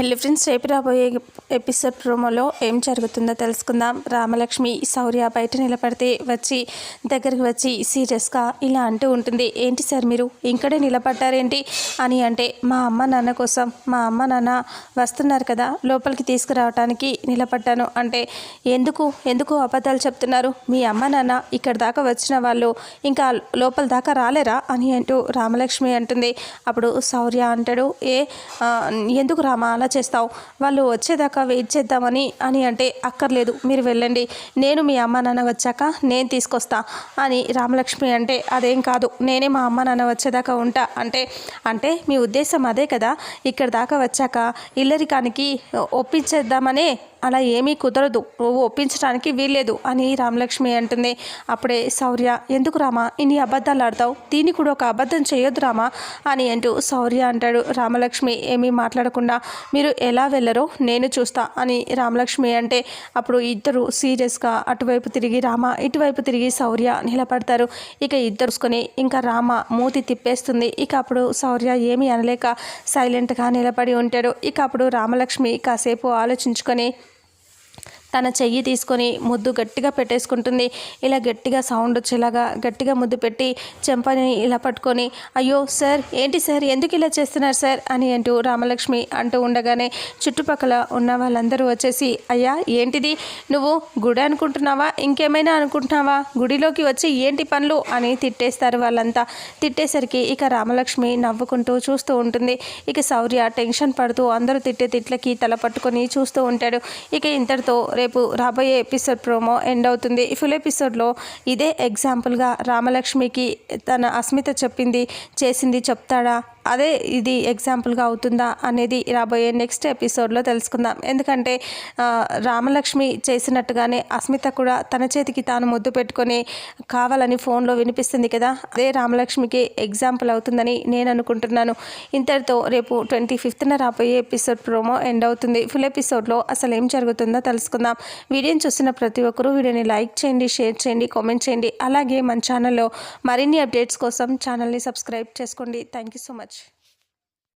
హెల్లి friends రేపు రాబోయే episode ప్రోమోలో ఏం జరుగుతుందో తెలుసుకుందాం. రామలక్ష్మి శౌర్య బయట నిలబడితే వచ్చి దగ్గరికి వచ్చి సీరియస్గా ఇలా అంటూ ఉంటుంది. ఏంటి సార్ మీరు? ఇక్కడే నిలబడ్డారేంటి? అని అంటే మా అమ్మ నాన్న కోసం మా అమ్మ నాన్న వస్తున్నారు కదా లోపలికి తీసుకురావడానికి నిలబడ్డాను. అంటే ఎందుకు? ఎందుకు అబద్ధాలు చెప్తున్నారు? మీ అమ్మ నాన్న ఇక్కడ దాకా వచ్చిన వాళ్ళు ఇంకా లోపల దాకా రాలేరా? అని అంటూ రామలక్ష్మి అంటుంది. అప్పుడు శౌర్య అంటాడు ఏ ఎందుకు రామా? అలా చేస్తావు? వాళ్ళు వచ్చేదాకా వెయిట్ చేద్దామని అని అంటే అక్కర్లేదు. మీరు వెళ్ళండి. నేను మీ అమ్మ నాన్న వచ్చాక నేను తీసుకొస్తా అని రామలక్ష్మి అంటే అదేం కాదు. నేనే మా అమ్మ నాన్న వచ్చేదాకా ఉంటా అంటే అంటే మీ ఉద్దేశం అదే కదా. ఇక్కడ దాకా వచ్చాక ఇల్లరికానికి ఒప్పించేద్దామనే అలా ఏమీ కుదరదు. నువ్వు ఒప్పించడానికి వీల్లేదు అని రామలక్ష్మి అంటుంది. అప్పుడే శౌర్య ఎందుకు రామా? ఇన్ని అబద్ధాలు ఆడతావు? దీన్ని కూడా ఒక అబద్ధం చేయొద్దు రామా? అని అంటూ శౌర్య అంటాడు రామలక్ష్మి. ఏమీ మాట్లాడకుండా మీరు ఎలా వెళ్ళరో నేను చూస్తా అని రామలక్ష్మి అంటే అప్పుడు ఇద్దరు సీరియస్గా అటువైపు తిరిగి రామ ఇటువైపు తిరిగి శౌర్య నిలబడతారు. ఇక ఇద్దరుసుకొని ఇంకా రామ మూతి తిప్పేస్తుంది. ఇక అప్పుడు శౌర్య ఏమీ అనలేక సైలెంట్గా నిలబడి ఉంటాడు. ఇక అప్పుడు రామలక్ష్మి కాసేపు ఆలోచించుకొని తన చెయ్యి తీసుకొని ముద్దు గట్టిగా పెట్టేసుకుంటుంది. ఇలా గట్టిగా సౌండ్ వచ్చేలాగా గట్టిగా ముద్దు పెట్టి చెంపని ఇలా పట్టుకొని అయ్యో సార్ ఏంటి సార్ ఎందుకు ఇలా చేస్తున్నారు సార్? అని అంటూ రామలక్ష్మి అంటూ ఉండగానే చుట్టుపక్కల ఉన్న వాళ్ళందరూ వచ్చేసి అయ్యా ఏంటిది? నువ్వు గుడి అనుకుంటున్నావా? ఇంకేమైనా అనుకుంటున్నావా? గుడిలోకి వచ్చి ఏంటి పనులు? అని తిట్టేస్తారు వాళ్ళంతా. తిట్టేసరికి ఇక రామలక్ష్మి నవ్వుకుంటూ చూస్తూ ఉంటుంది. ఇక శౌర్య టెన్షన్ పడుతూ అందరూ తిట్టే తిట్లకి తల పట్టుకొని చూస్తూ ఉంటాడు. ఇక ఇంతటితో రేపు రాబోయే ఎపిసోడ్ ప్రోమో ఎండ్ అవుతుంది. ఫుల్ ఎపిసోడ్లో ఇదే ఎగ్జాంపుల్గా రామలక్ష్మికి తన అస్మిత చెప్పింది చేసింది చెప్తాడా? అదే ఇది ఎగ్జాంపుల్గా అవుతుందా అనేది రాబోయే నెక్స్ట్ ఎపిసోడ్లో తెలుసుకుందాం. ఎందుకంటే రామలక్ష్మి చేసినట్టుగానే అస్మిత కూడా తన చేతికి తాను ముద్దు పెట్టుకొని కావాలని ఫోన్లో వినిపిస్తుంది కదా అదే రామలక్ష్మికి ఎగ్జాంపుల్ అవుతుందని నేను అనుకుంటున్నాను. ఇంతటితో రేపు ట్వంటీ ఫిఫ్త్న రాబోయే ఎపిసోడ్ ప్రోమో ఎండ్ అవుతుంది. ఫుల్ ఎపిసోడ్లో అసలు ఏం జరుగుతుందో తెలుసుకుందాం. వీడియోని చూసిన ప్రతి ఒక్కరూ వీడియోని లైక్ చేయండి షేర్ చేయండి కామెంట్ చేయండి. అలాగే మన ఛానల్లో మరిన్ని అప్డేట్స్ కోసం ఛానల్ని సబ్స్క్రైబ్ చేసుకోండి. Thank you so much.